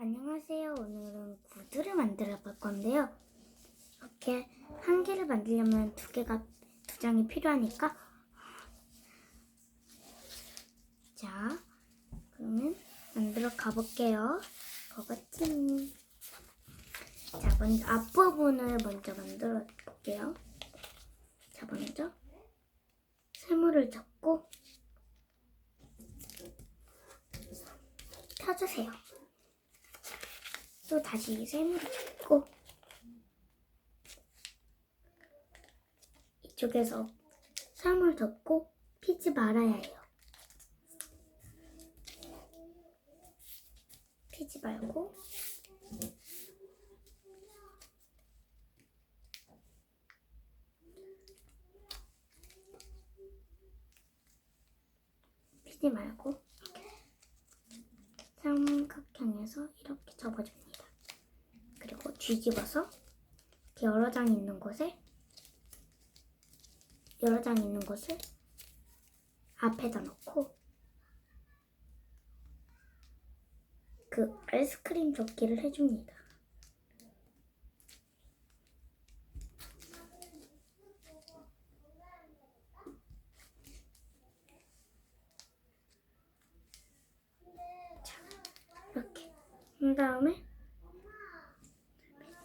안녕하세요. 오늘은 구두를 만들어 볼 건데요. 이렇게 한 개를 만들려면 두 개가 두 장이 필요하니까 자, 그러면 만들어 가볼게요. 버거팅. 자, 먼저 앞부분을 먼저 만들어 볼게요. 자, 먼저 세모를 잡고 펴주세요. 또 다시 세모를 잡고 이쪽에서 세모를 잡고 피지 말아야 해요. 피지 말고 피지 말고 삼각형에서 이렇게 접어줍니다. 뒤집어서 여러 장 있는 곳에 여러 장 있는 곳을 앞에다 놓고 그 아이스크림 접기를 해줍니다. 자, 이렇게 한 다음에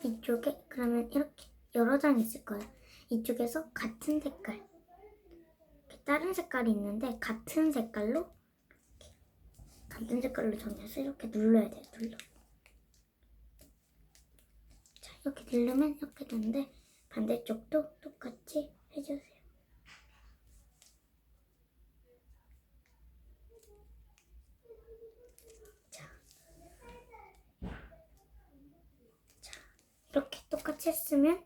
이쪽에 그러면 이렇게 여러 장 있을 거예요. 이쪽에서 같은 색깔 다른 색깔이 있는데 같은 색깔로 이렇게 같은 색깔로 정해서 이렇게 눌러야 돼요. 눌러. 자 이렇게 누르면 이렇게 되는데 반대쪽도 똑같이 해주세요. 자, 자 했으면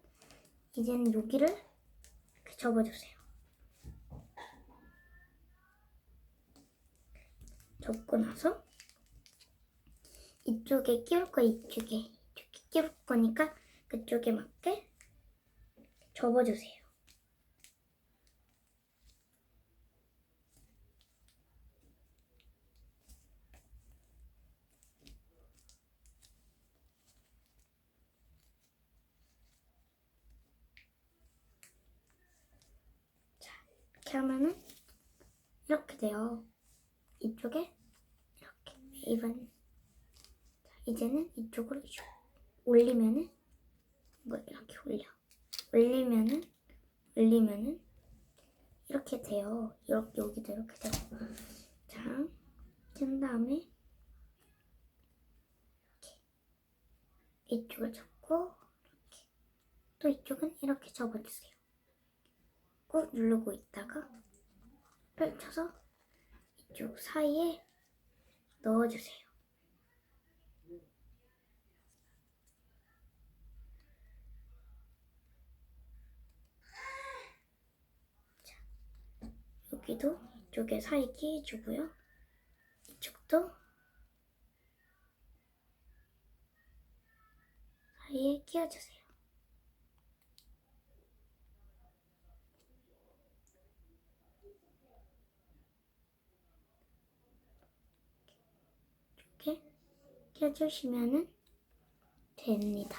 이제는 여기를 이렇게 접어주세요. 접고 나서 이쪽에 끼울 거 이쪽에 이쪽에 끼울 거니까 그쪽에 맞게 접어주세요. 이렇게 하면은 이렇게 돼요. 이쪽에 이렇게 웨이브는 자, 이제는 이쪽으로 슉 올리면은 이거 이렇게 올려 올리면은 올리면은 이렇게 돼요. 이렇게 여기도 이렇게 되고 자, 한 다음에 이렇게 이쪽을 잡고 이렇게 또 이쪽은 이렇게 접어주세요. 꾹 누르고 있다가 펼쳐서 이쪽 사이에 넣어주세요. 자, 여기도 이쪽에 사이 끼워주고요. 이쪽도 사이에 끼워주세요. 이렇게 껴주시면은 됩니다.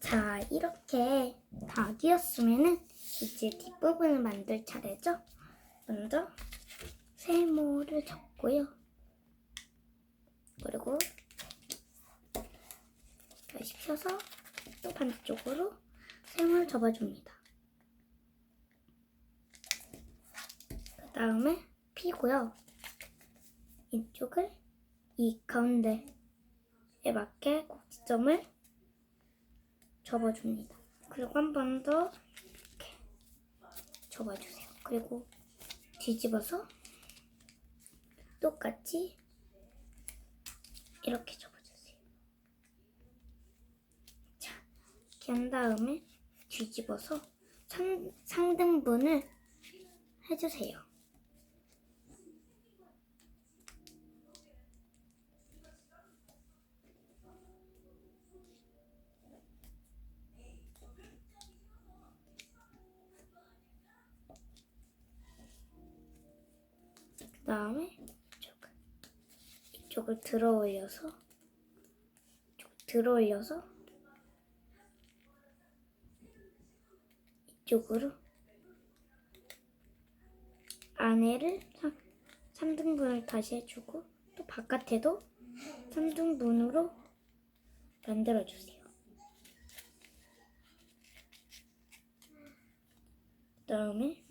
자, 이렇게 다 끼웠으면은 이제 뒷부분을 만들 차례죠? 먼저 세모를 접고요. 그리고 다시 펴서 또 반대쪽으로 세모를 접어줍니다. 그 다음에 피고요. 이쪽을 이 가운데에 맞게 꼭지점을 접어줍니다. 그리고 한 번 더 이렇게 접어주세요. 그리고 뒤집어서 똑같이 이렇게 접어주세요. 자, 이렇게 한 다음에 뒤집어서 상, 상등분을 해주세요. 그 다음에 이쪽 이쪽을 들어 올려서 이쪽을 들어 올려서 이쪽으로 안에를 3등분을 다시 해주고 또 바깥에도 3등분으로 만들어주세요. 그 다음에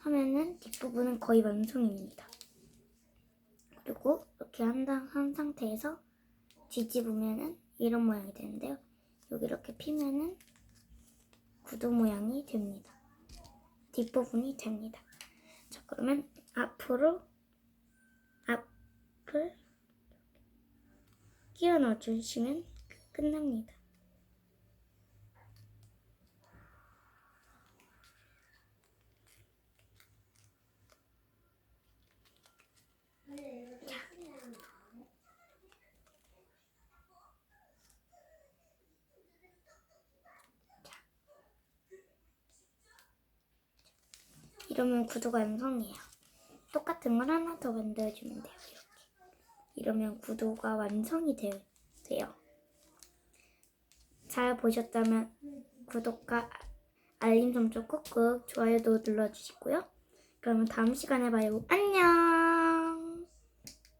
하면은 뒷부분은 거의 완성입니다. 그리고 이렇게 한, 당- 한 상태에서 뒤집으면은 이런 모양이 되는데요. 여기 이렇게 피면은 구두 모양이 됩니다. 뒷부분이 됩니다. 자, 그러면 앞으로 앞을 끼워 넣어주시면 끝납니다. 이러면 구두가 완성이에요. 똑같은 걸 하나 더 만들어주면 돼요. 이렇게. 이러면 구두가 완성이 되, 돼요. 잘 보셨다면 구독과 알림 설정 꾹꾹 좋아요도 눌러주시고요. 그러면 다음 시간에 봐요. 안녕!